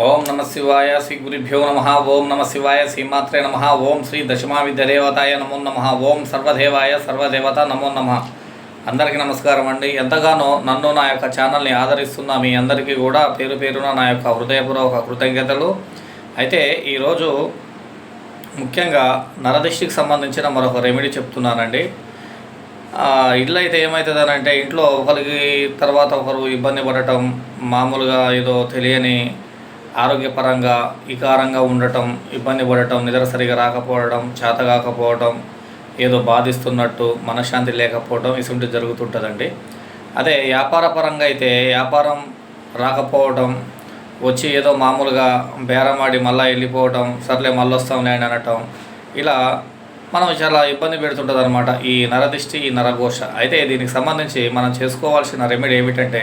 ఓం నమ శివాయ శ్రీ గురుభ్యో నమ ఓం నమ శివాయ శ్రీమాత్రే నమ ఓం శ్రీ దశమావిద్యదేవతాయ నమో నమ ఓం సర్వదేవాయ సర్వదేవత నమో నమ. అందరికీ నమస్కారం అండి. ఎంతగానో నన్ను నా యొక్క ఛానల్ని ఆదరిస్తున్న మీ అందరికీ కూడా పేరు పేరున నా యొక్క హృదయపూర్వక కృతజ్ఞతలు. అయితే ఈరోజు ముఖ్యంగా నరదిష్టికి సంబంధించిన మరొక రెమెడీ చెప్తున్నానండి. ఇల్లు అయితే ఏమవుతుందనంటే ఇంట్లో ఒకరికి తర్వాత ఒకరు ఇబ్బంది పడటం మామూలుగా ఏదో తెలియని ఆరోగ్యపరంగా వికారంగా ఉండటం ఇబ్బంది పడటం నిద్ర సరిగా రాకపోవడం చేత కాకపోవడం ఏదో బాధిస్తున్నట్టు మనశ్శాంతి లేకపోవడం ఇటువంటివి జరుగుతుంటుందండి. అదే వ్యాపార పరంగా అయితే వ్యాపారం రాకపోవడం వచ్చి ఏదో మామూలుగా బేరమాడి మళ్ళీ వెళ్ళిపోవటం సర్లే మళ్ళీ వస్తాం లేని అనటం ఇలా మనం చాలా ఇబ్బంది పెడుతుంటుంది అనమాట ఈ నరదిష్టి ఈ నరఘోష. అయితే దీనికి సంబంధించి మనం చేసుకోవాల్సిన రెమెడీ ఏమిటంటే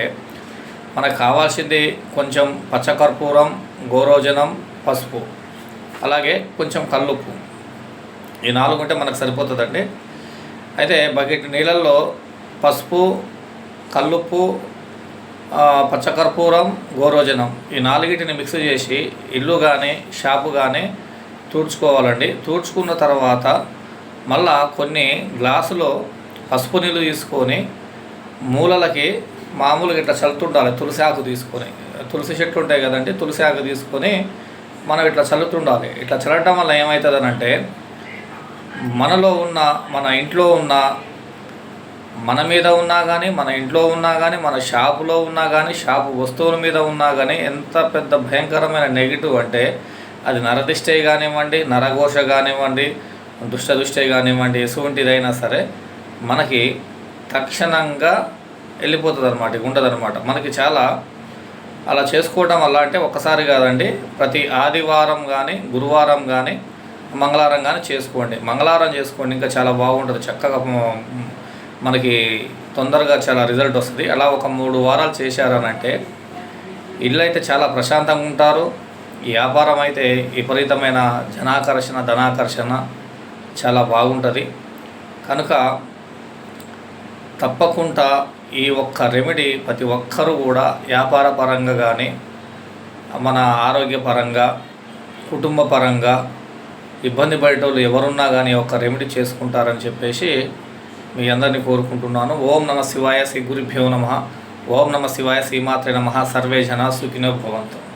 మనకు కావాల్సింది కొంచెం పచ్చకర్పూరం గోరోజనం పసుపు. అలాగే కొంచెం కల్లుప్పు. ఈ నాలుగు ఉంటే మనకు సరిపోతుందండి. అయితే బకెట్ నీళ్ళల్లో పసుపు కల్లుప్పు పచ్చకర్పూరం గోరోజనం ఈ నాలుగిటిని మిక్స్ చేసి ఇల్లు కానీ షాపు కానీ తూడ్చుకోవాలండి. తూడ్చుకున్న తర్వాత మళ్ళా కొన్ని గ్లాసులో పసుపు నీళ్ళు తీసుకొని మూలలకి మామూలుగా ఇట్లా చల్లుతుండాలి తులసి ఆకు తీసుకొని. తులసి చెట్లు ఉంటాయి కదండి తులసి ఆకు తీసుకొని మనం ఇట్లా చల్లుతుండాలి ఇట్లా చల్లటం వల్ల ఏమవుతుందనంటే మనలో ఉన్న మన ఇంట్లో ఉన్న మన మీద ఉన్నా కానీ మన ఇంట్లో ఉన్నా కానీ మన షాపులో ఉన్నా కానీ షాపు వస్తువుల మీద ఉన్నా కానీ ఎంత పెద్ద భయంకరమైన నెగిటివ్ అంటే అది నరదిష్టే కానివ్వండి నరఘోష కానివ్వండి దుష్టదుష్టే కానివ్వండి ఎటువంటిదైనా సరే మనకి తక్షణంగా వెళ్ళిపోతుంది అనమాట ఉండదు అనమాట మనకి చాలా అలా చేసుకోవడం వల్ల అంటే ఒక్కసారి కాదండి ప్రతి ఆదివారం కానీ గురువారం కానీ మంగళవారం కానీ చేసుకోండి. మంగళవారం చేసుకోండి ఇంకా చాలా బాగుంటుంది. చక్కగా మనకి తొందరగా చాలా రిజల్ట్ వస్తుంది. అలా ఒక మూడు వారాలు చేశారనంటే ఇల్లు అయితే చాలా ప్రశాంతంగా ఉంటారు. ఈ వ్యాపారం అయితే విపరీతమైన జనాకర్షణ ధనాకర్షణ చాలా బాగుంటుంది. కనుక తప్పకుండా ఈ ఒక్క రెమెడీ ప్రతి ఒక్కరూ కూడా వ్యాపార పరంగా కానీ మన ఆరోగ్యపరంగా కుటుంబ పరంగా ఇబ్బంది పడేటోళ్ళు ఎవరున్నా కానీ ఒక రెమెడీ చేసుకుంటారని చెప్పేసి మీ అందరినీ కోరుకుంటున్నాను. ఓం నమ శివాయ శ్రీ గురుభ్యో నమ. ఓం నమ శివాయ శ్రీమాత్రే నమ. సర్వే జన సుఖినో భవంతు.